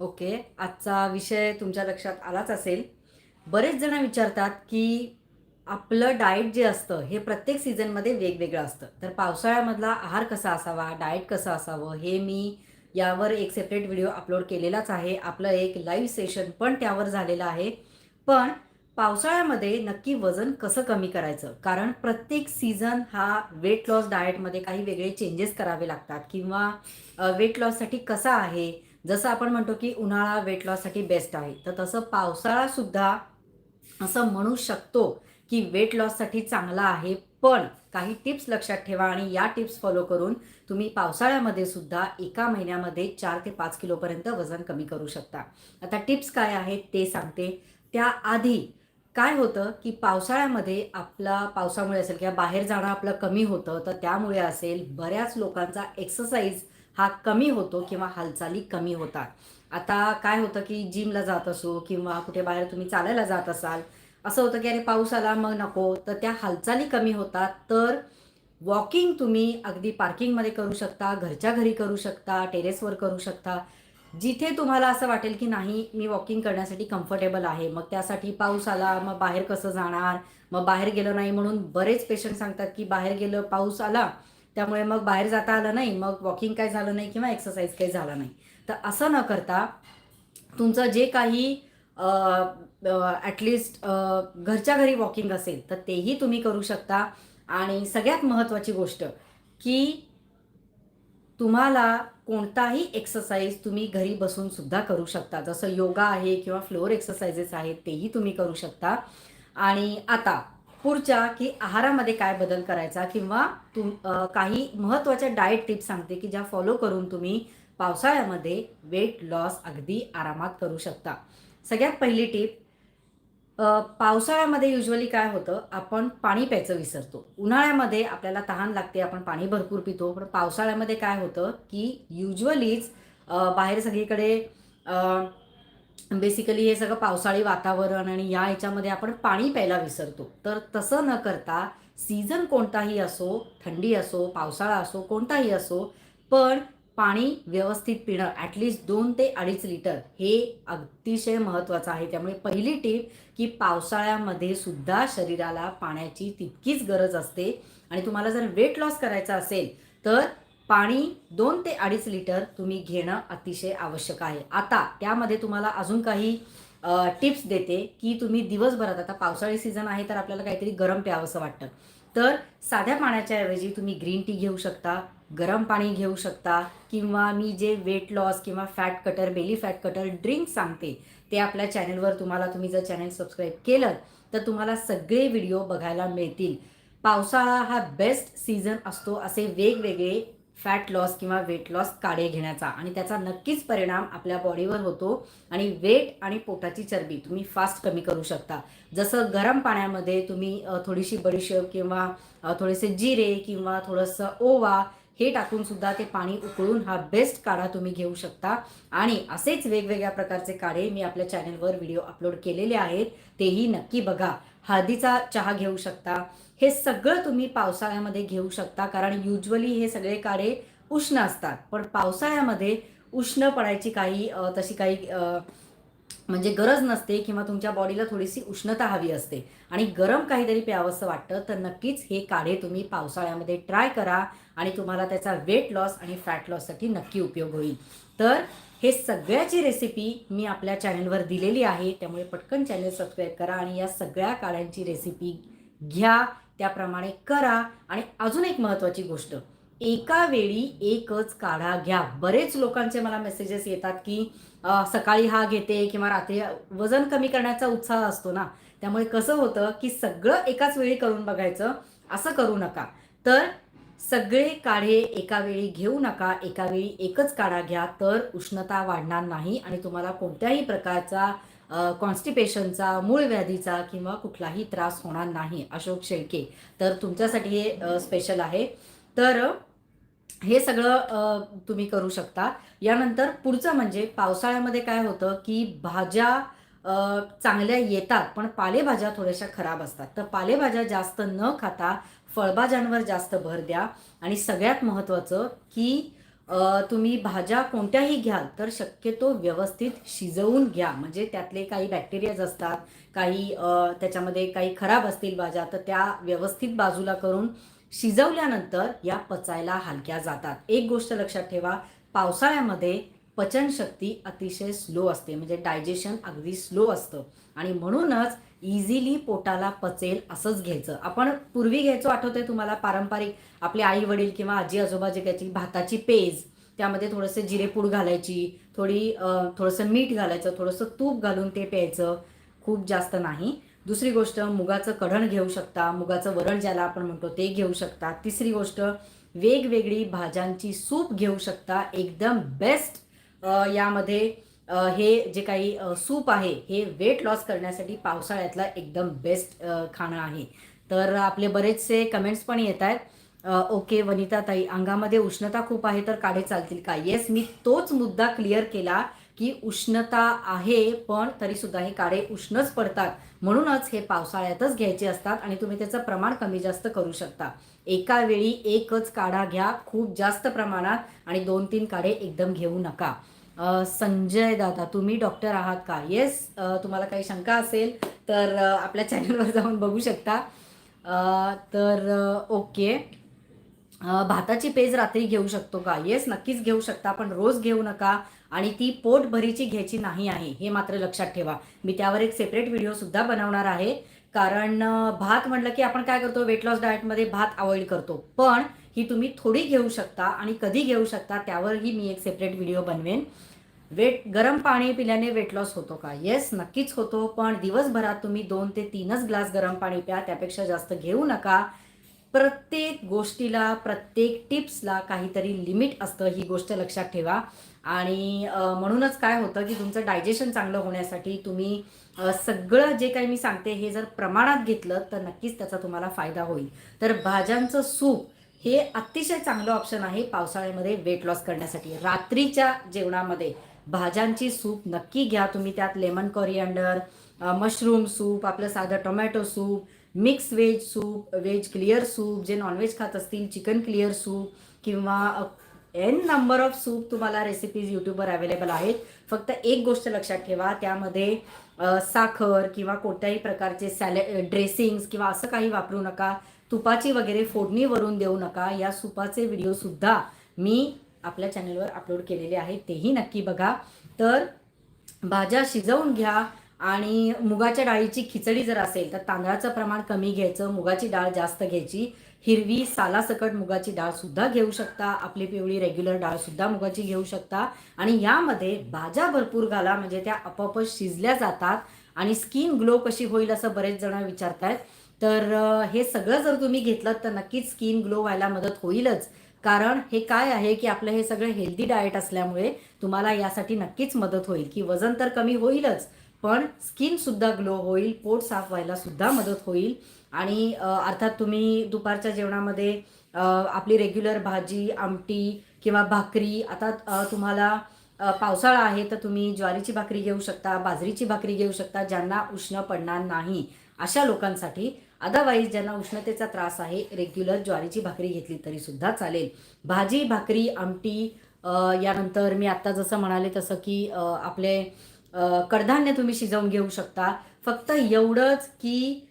Okay आजचा विषय तुमच्या लक्षात आलाच असेल. बरेच जण विचारतात की आपलं डाएट जे असतं हे प्रत्येक सीझनमध्ये वेगवेगळं असतं. तर पावसाळ्यामधला आहार कसा असावा डाएट कसं असावं हे मी यावर एक सेपरेट व्हिडिओ अपलोड केलेलाच आहे. आपलं एक लाईव्ह सेशन पण त्यावर झालेलं आहे. पण पावसाळ्यामध्ये नक्की वजन कसं कमी करायचं? कारण प्रत्येक सीझन हा वेट लॉस डाएटमध्ये काही वेगळे चेंजेस करावे लागतात. किंवा वेट लॉससाठी कसा आहे? जसं आपण म्हणतो की उन्हाळा वेट लॉससाठी बेस्ट आहे. तर तसं पावसाळासुद्धा असं म्हणू शकतो की वेट लॉससाठी चांगला आहे. पण काही टिप्स लक्षात ठेवा आणि या टिप्स फॉलो करून तुम्ही पावसाळ्यामध्ये सुद्धा एका महिन्यामध्ये चार ते पाच किलोपर्यंत वजन कमी करू शकता. आता टिप्स काय आहेत ते सांगते. त्याआधी काय होतं की पावसाळ्यामध्ये आपला पावसामुळे असेल किंवा बाहेर जाणं आपलं कमी होतं तर त्यामुळे असेल बऱ्याच लोकांचा एक्सरसाइज हा कमी होतो किंवा हालचाली कमी होतात. आता काय होतं की जिमला जात असो किंवा कुठे बाहेर तुम्ही चालायला जात असाल असं होतं की अरे पाऊस आला मग नको तर त्या हालचाली कमी होतात. तर वॉकिंग तुम्ही अगदी पार्किंगमध्ये करू शकता घरच्या घरी करू शकता टेरेसवर करू शकता. जिथे तुम्हाला असं वाटेल की नाही मी वॉकिंग करण्यासाठी कम्फर्टेबल आहे मग त्यासाठी पाऊस आला मग बाहेर कसं जाणार? मग बाहेर गेलं नाही म्हणून बरेच पेशंट सांगतात की बाहेर गेलं पाऊस आला त्यामुळे मग बाहेर जाता आलं नाही मग वॉकिंग काय झालं नाही किंवा एक्सरसाइज काही झाला नाही. तर असं न करता तुमचं जे काही ॲटलिस्ट घरच्या घरी वॉकिंग असेल तर तेही तुम्ही करू शकता. आणि सगळ्यात महत्त्वाची गोष्ट की तुम्हाला कोणताही एक्सरसाइज तुम्ही घरी बसून सुद्धा करू शकता. जसं योगा आहे किंवा फ्लोअर एक्सरसाइजेस आहेत तेही तुम्ही करू शकता. आणि आता पुढच्या की आहारामध्ये काय बदल करायचा किंवा तुम काही महत्त्वाच्या डाएट टिप्स सांगते की ज्या फॉलो करून तुम्ही पावसाळ्यामध्ये वेट लॉस अगदी आरामात करू शकता. सगळ्यात पहिली टीप पावसाळ्यामध्ये युजली काय होतं आपण पाणी प्यायचं विसरतो. उन्हाळ्यामध्ये आपल्याला तहान लागते आपण पाणी भरपूर पितो पण पावसाळ्यामध्ये काय होतं की युजवलीच बाहेर सगळीकडे बेसिकली हे सगळं पावसाळी वातावरण आणि या ह्याच्यामध्ये आपण पाणी प्यायला विसरतो. तर तसं न करता सीझन कोणताही असो थंडी असो पावसाळा असो कोणताही असो पण पाणी व्यवस्थित पिणं ॲटलिस्ट दोन ते अडीच लिटर हे अतिशय महत्त्वाचं आहे. त्यामुळे पहिली टीप की पावसाळ्यामध्ये सुद्धा शरीराला पाण्याची तितकीच गरज असते. आणि तुम्हाला जर वेट लॉस करायचा असेल तर पाणी दोन ते अडीच लिटर तुम्ही घेणं अतिशय आवश्यक आहे. आता त्यामध्ये तुम्हाला अजून काही टिप्स देते की तुम्ही दिवसभरात आता पावसाळी सीझन आहे तर आपल्याला काहीतरी गरम प्यावंसं वाटतं. तर साध्या पाण्याच्या ऐवजी तुम्ही ग्रीन टी घेऊ शकता गरम पाणी घेऊ शकता किंवा मी जे वेट लॉस किंवा fat cutter belly fat cutter drink सांगते ते आपल्या चॅनलवर तुम्हाला तुम्ही जर चॅनल सबस्क्राईब केलं तर तुम्हाला सगळे व्हिडिओ बघायला मिळतील. पावसाळा हा बेस्ट सीझन असतो असे वेगवेगळे फॅट लॉस किंवा वेट लॉस काढे घेण्याचा. आणि त्याचा नक्कीच परिणाम आपल्या बॉडीवर होतो आणि वेट आणि पोटाची चरबी तुम्ही फास्ट कमी करू शकता. जसं गरम पाण्यामध्ये तुम्ही थोडीशी बडीशेप किंवा थोडेसे जिरे किंवा थोडंसं ओवा हे टाकून सुद्धा ते पाणी उकळून हा बेस्ट काढा तुम्ही घेऊ शकता. आणि असेच वेगवेगळ्या प्रकारचे काढे मी आपल्या चॅनलवर व्हिडिओ अपलोड केलेले आहेत. तेही नक्की बघा. हळदीचा चहा घेऊ शकता. हे सगळं तुम्ही पावसाळ्यामध्ये घेऊ शकता कारण युजली हे सगळे काढे उष्ण असतात. पण पावसाळ्यामध्ये उष्ण पडायची काही तशी काही म्हणजे गरज नसते किंवा तुमच्या बॉडीला थोडीशी उष्णता हवी असते. आणि गरम काहीतरी प्यावंसं वाटतं तर नक्कीच हे काढे तुम्ही पावसाळ्यामध्ये. ट्राय करा आणि तुम्हाला त्याचा वेट लॉस आणि फॅट लॉससाठी नक्की उपयोग होईल. तर हे सगळ्याची रेसिपी मी आपल्या चॅनलवर दिलेली आहे. त्यामुळे पटकन चॅनल सबस्क्राईब करा आणि या सगळ्या काढ्यांची रेसिपी घ्या. त्याप्रमाणे करा. आणि अजून एक महत्त्वाची गोष्ट एका वेळी एकच काढा घ्या. बरेच लोकांचे मला मेसेजेस येतात की सकाळी हा घेते किंवा रात्री वजन कमी करण्याचा उत्साह असतो ना. त्यामुळे कसं होतं की सगळं एकाच वेळी करून बघायचं असं करू नका. तर सगळे काढे एका वेळी घेऊ नका. एका वेळी एकच काढा घ्या. तर उष्णता वाढणार नाही आणि तुम्हाला कोणत्याही प्रकारचा कॉन्स्टिपेशनचा मूळ व्याधीचा किंवा कुठलाही त्रास होणार नाही. अशोक शेळके. तर तुमच्यासाठी हे स्पेशल आहे. तर हे सगळं तुम्ही करू शकता. यानंतर पुढचं म्हणजे पावसाळ्यामध्ये काय होतं की भाज्या चांगल्या येतात पण पालेभाज्या थोड्याशा खराब असतात. तर पालेभाज्या जास्त न खाता फळभाज्यांवर जास्त भर द्या. आणि सगळ्यात महत्त्वाचं की तुम्ही भाज्या कोणत्याही घ्याल तर शक्यतो व्यवस्थित शिजवून घ्या. म्हणजे त्यातले काही बॅक्टेरियाज असतात काही त्याच्यामध्ये काही खराब असतील भाज्या तर त्या व्यवस्थित बाजूला करून शिजवल्यानंतर या पचायला हलक्या जातात. एक गोष्ट लक्षात ठेवा पावसाळ्यामध्ये पचनशक्ती अतिशय स्लो असते. म्हणजे डायजेशन अगदी स्लो असतं. आणि म्हणूनच इझिली पोटाला पचेल असंच घ्यायचं. आपण पूर्वी घ्यायचो आठवतंय तुम्हाला पारंपरिक आपले आई वडील किंवा आजी आजोबा जे घ्यायची भाताची पेज त्यामध्ये थोडंसं जिरेपूड घालायची थोडी थोडंसं मीठ घालायचं थोडंसं तूप घालून ते प्यायचं. खूप जास्त नाही. दुसरी गोष्ट मुगाचं कढण घेऊ शकता मुगाचं वरण ज्याला आपण म्हणतो ते घेऊ शकता. तिसरी गोष्ट वेगवेगळी भाज्यांची सूप घेऊ शकता. एकदम बेस्ट यामध्ये हे जे काही सूप आहे हे वेट लॉस करण्यासाठी पावसाळ्यातला एकदम बेस्ट खाणं आहे. तर आपले बरेचसे कमेंट्स पण येत आहेत. ओके वनिता ताई अंगामध्ये उष्णता खूप आहे तर काढे चालतील का? येस मी तोच मुद्दा क्लिअर केला. की उष्णता आहे पण तरीसुद्धा हे काढे उष्णच पडतात. म्हणूनच हे पावसाळ्यातच घ्यायचे असतात आणि तुम्ही त्याचं प्रमाण कमी जास्त करू शकता. एका वेळी एकच काढा घ्या खूप जास्त प्रमाणात आणि दोन तीन काढे एकदम घेऊ नका. संजय दादा तुम्ही डॉक्टर आहात का? येस तुम्हाला काही शंका असेल तर आपल्या चॅनलवर जाऊन बघू शकता. तर ओके. भाताची पेज रात्री घेऊ शकतो का? येस नक्कीच घेऊ शकता पण रोज घेऊ नका आणि ती पोटभरीची घ्यायची नाही आहे हे मात्र लक्षात ठेवा. मी त्यावर एक सेपरेट व्हिडिओसुद्धा बनवणार आहे. कारण भात म्हटलं की आपण काय करतो? वेट लॉस डाएटमध्ये भात अवॉइड करतो. पण ही तुम्ही थोडी घेऊ शकता आणि कधी घेऊ शकता त्यावरही मी एक सेपरेट व्हिडिओ बनवेन. वेट गरम पाणी पिल्याने वेट लॉस होतो का? येस नक्कीच होतो. पण दिवसभरात तुम्ही दोन ते तीनच ग्लास गरम पाणी प्या. त्यापेक्षा जास्त घेऊ नका. प्रत्येक गोष्टीला प्रत्येक टिप्सला काहीतरी लिमिट असतं ही गोष्ट लक्षात ठेवा. आणि म्हणूनच काय होतं की तुमचं डायजेशन चांगलं होण्यासाठी तुम्ही सगळं जे काही मी सांगते हे जर प्रमाणात घेतलं तर नक्कीच त्याचा तुम्हाला फायदा होईल. तर भाज्यांचं सूप हे अतिशय चांगलं ऑप्शन आहे पावसाळ्यामध्ये वेट लॉस करण्यासाठी. रात्रीच्या जेवणामध्ये भाज्यांची सूप नक्की घ्या तुम्ही त्यात. लेमन कोरिअंडर मशरूम सूप आपलं साधं tomato soup mix veg soup veg clear soup जे नॉनव्हेज खात असतील चिकन क्लिअर सूप किंवा एन नंबर ऑफ सूप तुम्हाला रेसिपीज यूट्यूबवर अवेलेबल आहेत. फक्त एक गोष्ट लक्षात ठेवा त्यामध्ये साखर किंवा कोणत्याही प्रकारचे सॅले ड्रेसिंग्स किंवा असं काही वापरू नका. तुपाची वगैरे फोडणी वरून देऊ नका. या सुपाचे व्हिडिओसुद्धा मी आपल्या चॅनलवर अपलोड केलेले आहेत. तेही नक्की बघा. तर भाज्या शिजवून घ्या. आणि मुगाच्या डाळीची खिचडी जर असेल तर तांदळाचं प्रमाण कमी घ्यायचं मुगाची डाळ जास्त घ्यायची. हिरवी सालासकट मुगाची डाळ सुद्धा घेऊ शकता. आपली पिवळी रेग्युलर डाळ सुद्धा मुगाची घेऊ शकता. आणि यामध्ये भाज्या भरपूर घाला म्हणजे त्या आपोआपच शिजल्या जातात आणि स्किन ग्लो कशी होईल असं बरेच जण विचारतायत. तर हे सगळं जर तुम्ही घेतलं तर नक्कीच स्किन ग्लो व्हायला मदत होईलच. कारण हे काय आहे की आपलं हे सगळं हेल्दी डाएट असल्यामुळे तुम्हाला यासाठी नक्कीच मदत होईल की वजन तर कमी होईलच पण स्किनसुद्धा ग्लो होईल पोट साफ व्हायला सुद्धा मदत होईल. आणि अर्थात तुम्ही दुपारच्या जेवणामध्ये आपली रेग्युलर भाजी आमटी किंवा भाकरी आता तुम्हाला पावसाळा आहे तर तुम्ही ज्वारीची भाकरी घेऊ शकता बाजरीची भाकरी घेऊ शकता ज्यांना उष्ण पडणार नाही अशा लोकांसाठी. अदरवाईज ज्यांना उष्णतेचा त्रास आहे रेग्युलर ज्वारीची भाकरी घेतली तरी सुद्धा चालेल. भाजी भाकरी आमटी यानंतर मी आत्ता जसं म्हणाले तसं की आपले कडधान्य तुम्ही शिजवून घेऊ शकता. फक्त एवढंच की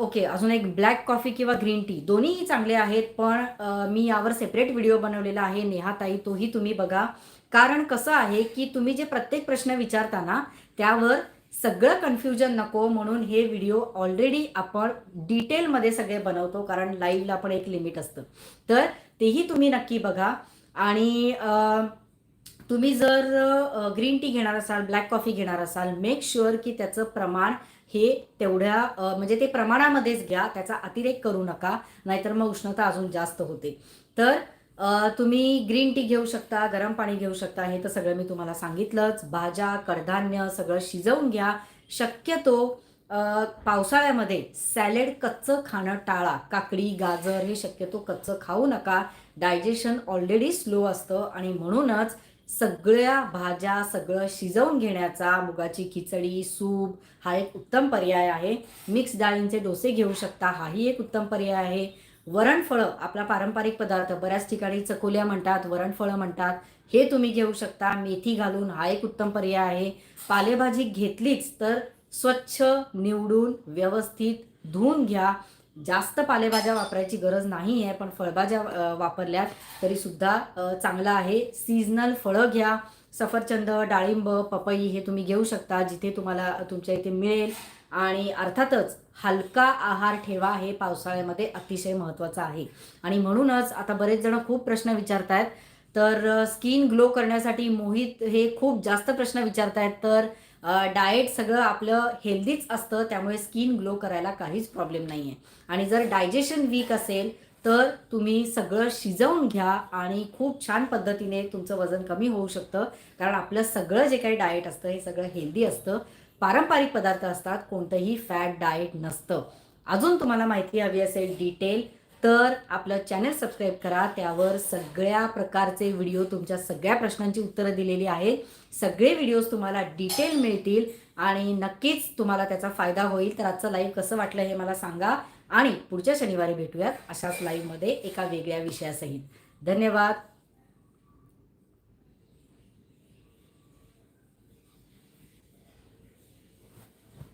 ओके अजून एक ब्लॅक कॉफी किंवा ग्रीन टी दोन्हीही चांगले आहेत पण मी यावर सेपरेट व्हिडिओ बनवलेला आहे नेहाताई तोही तुम्ही बघा. कारण कसं आहे की तुम्ही जे प्रत्येक प्रश्न विचारताना त्यावर सगळं कन्फ्युजन नको म्हणून हे व्हिडिओ ऑलरेडी आपण डिटेलमध्ये सगळे बनवतो कारण लाईव्हला पण एक लिमिट असतं. तर तेही तुम्ही नक्की बघा. आणि तुम्ही जर ग्रीन टी घेणार असाल ब्लॅक कॉफी घेणार असाल मेक शुअर की त्याचं प्रमाण हे तेवढ्या म्हणजे ते प्रमाणामध्येच घ्या त्याचा अतिरेक करू नका नाहीतर मग उष्णता अजून जास्त होते. तर तुम्ही ग्रीन टी घेऊ शकता गरम पाणी घेऊ शकता हे तर सगळं मी तुम्हाला सांगितलंच. भाज्या कडधान्य सगळं शिजवून घ्या. शक्यतो पावसाळ्यामध्ये सॅलेड कच्चं खाणं टाळा. काकडी गाजर हे शक्यतो कच्चं खाऊ नका. डायजेशन ऑलरेडी स्लो असतं आणि म्हणूनच सगळ्या भाज्या सगळं शिजवून घेण्याचा मुगाची खिचडी सूप हा एक उत्तम पर्याय आहे. मिक्स डाळींचे डोसे घेऊ शकता हाही एक उत्तम पर्याय आहे. वरणफळं आपला पारंपरिक पदार्थ बऱ्याच ठिकाणी चकोल्या म्हणतात वरणफळं म्हणतात हे तुम्ही घेऊ शकता. मेथी घालून हा एक उत्तम पर्याय आहे. पालेभाजी घेतलीच तर स्वच्छ निवडून व्यवस्थित धुवून घ्या. जास्त पालेभाज्या वापरायची गरज नाही आहे पण फळभाज्या वापरल्यात तरीसुद्धा चांगलं आहे. सीझनल फळं घ्या. सफरचंद डाळिंब पपई हे तुम्ही घेऊ शकता जिथे तुम्हाला तुमच्या इथे मिळेल. आणि अर्थातच हलका आहार ठेवा हे पावसाळ्यामध्ये अतिशय महत्त्वाचं आहे. आणि म्हणूनच आता बरेच जण खूप प्रश्न विचारतायत तर स्किन ग्लो करण्यासाठी मोहित हे खूप जास्त प्रश्न विचारतायत. तर डाएट सगळं आपलं हेल्दीच असतं त्यामुळे स्किन ग्लो करायला काहीच प्रॉब्लेम नाही आहे आणि जर डायजेशन वीक असेल तर तुम्ही सगळं शिजवून घ्या आणि खूप छान पद्धतीने तुमचं वजन कमी होऊ शकतं. कारण आपलं सगळं जे काही डाएट असतं हे सगळं हेल्दी असतं. पारंपरिक पदार्थ असतात कोणतंही फॅट डाएट नसतं. अजून तुम्हाला माहिती हवी असेल डिटेल तर आपलं चॅनल सबस्क्राईब करा. त्यावर सगळ्या प्रकारचे व्हिडिओ तुमच्या सगळ्या प्रश्नांची उत्तरं दिलेली आहेत. सगळे व्हिडिओज तुम्हाला डिटेल मिळतील आणि नक्कीच तुम्हाला त्याचा फायदा होईल. तर आजचं लाईव्ह कसं वाटलं हे मला सांगा. आणि पुढच्या शनिवारी भेटूयात अशाच लाईव्हमध्ये एका वेगळ्या विषयासहित. धन्यवाद.